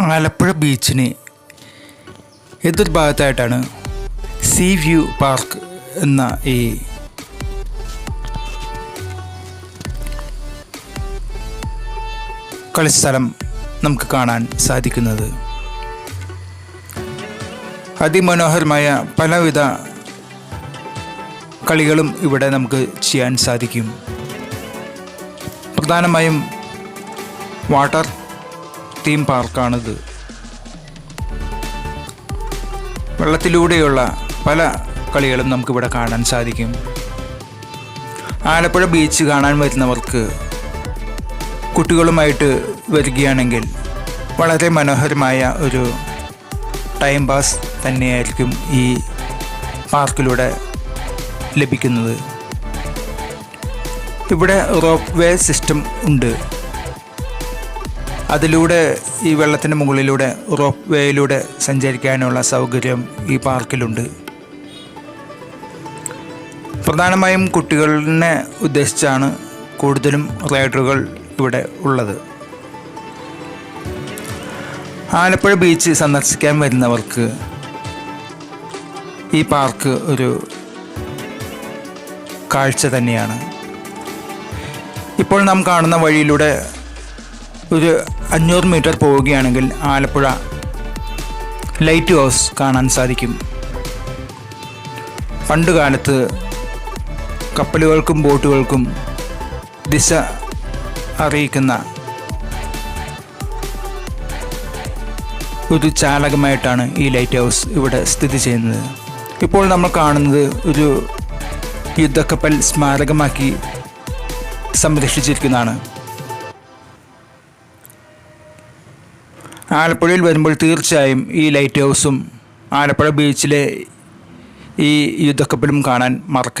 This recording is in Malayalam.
ആലപ്പുഴ ബീച്ചിന് എതിർ ഭാഗത്തായിട്ടാണ് സീ വ്യൂ പാർക്ക് എന്ന ഈ കളിസ്ഥലം നമുക്ക് കാണാൻ സാധിക്കുന്നത്. അതിമനോഹരമായ പലവിധ കളികളും ഇവിടെ നമുക്ക് ചെയ്യാൻ സാധിക്കും. പ്രധാനമായും വാട്ടർ തീം പാർക്കാണിത്. വെള്ളത്തിലൂടെയുള്ള പല കളികളും നമുക്കിവിടെ കാണാൻ സാധിക്കും. ആലപ്പുഴ ബീച്ച് കാണാൻ വരുന്നവർക്ക് കുട്ടികളുമായിട്ട് വരികയാണെങ്കിൽ വളരെ മനോഹരമായ ഒരു ടൈം പാസ് തന്നെയായിരിക്കും ഈ പാർക്കിലൂടെ ലഭിക്കുന്നത്. ഇവിടെ റോപ്പ് വേ സിസ്റ്റം ഉണ്ട്. അതിലൂടെ ഈ വെള്ളത്തിന്റെ മുകളിലൂടെ റോപ്പ് വേയിലൂടെ സഞ്ചരിക്കാനുള്ള സൗകര്യം ഈ പാർക്കിലുണ്ട്. പ്രധാനമായും കുട്ടികളിനെ ഉദ്ദേശിച്ചാണ് കൂടുതലും റൈഡറുകൾ ഇവിടെ ഉള്ളത്. ആലപ്പുഴ ബീച്ച് സന്ദർശിക്കാൻ വരുന്നവർക്ക് ഈ പാർക്ക് ഒരു കാഴ്ച തന്നെയാണ്. ഇപ്പോൾ നാം കാണുന്ന വഴിയിലൂടെ ഒരു അഞ്ഞൂറ് മീറ്റർ പോവുകയാണെങ്കിൽ ആലപ്പുഴ ലൈറ്റ് ഹൗസ് കാണാൻ സാധിക്കും. പണ്ട് കാലത്ത് കപ്പലുകൾക്കും ബോട്ടുകൾക്കും ദിശ അറിയിക്കുന്ന ഒരു ചാലകമായിട്ടാണ് ഈ ലൈറ്റ് ഹൗസ് ഇവിടെ സ്ഥിതി ചെയ്യുന്നത്. ഇപ്പോൾ നമ്മൾ കാണുന്നത് ഒരു യുദ്ധക്കപ്പൽ സ്മാരകമാക്കി സംരക്ഷിച്ചിരിക്കുന്നതാണ്. ആലപ്പുഴയിൽ വരുമ്പോൾ തീർച്ചയായും ഈ ലൈറ്റ് ഹൗസും ആലപ്പുഴ ബീച്ചിലെ ഈ യുദ്ധക്കപ്പലും കാണാൻ മറക്കരുത്.